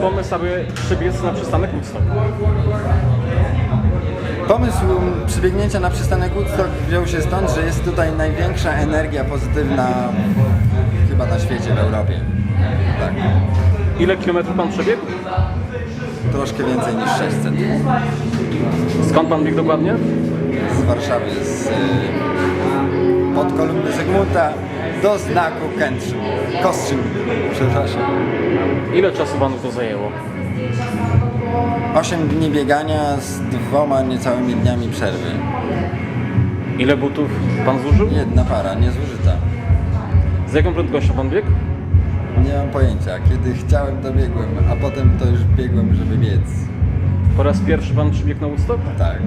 pomysł, aby przybiec na przystanek Woodstock? Pomysł przybiegnięcia na przystanek Woodstock wziął się stąd, że jest tutaj największa energia pozytywna chyba na świecie, w Europie. Tak, Ile kilometrów pan przebiegł? troszkę więcej niż 600. Skąd pan biegł dokładnie? Z Warszawy, z y, pod kolumny Zygmunta do znaku Kętrzyn. Kostrzyn, przepraszam. Ile czasu panu to zajęło? 8 dni biegania z dwoma niecałymi dniami przerwy. Ile butów pan zużył? Jedna para, niezużyta. Z jaką prędkością pan biegł? Nie mam pojęcia. Kiedy chciałem, to biegłem, a potem to już biegłem, żeby biec. Po raz pierwszy pan przybiegł na Woodstock? Tak.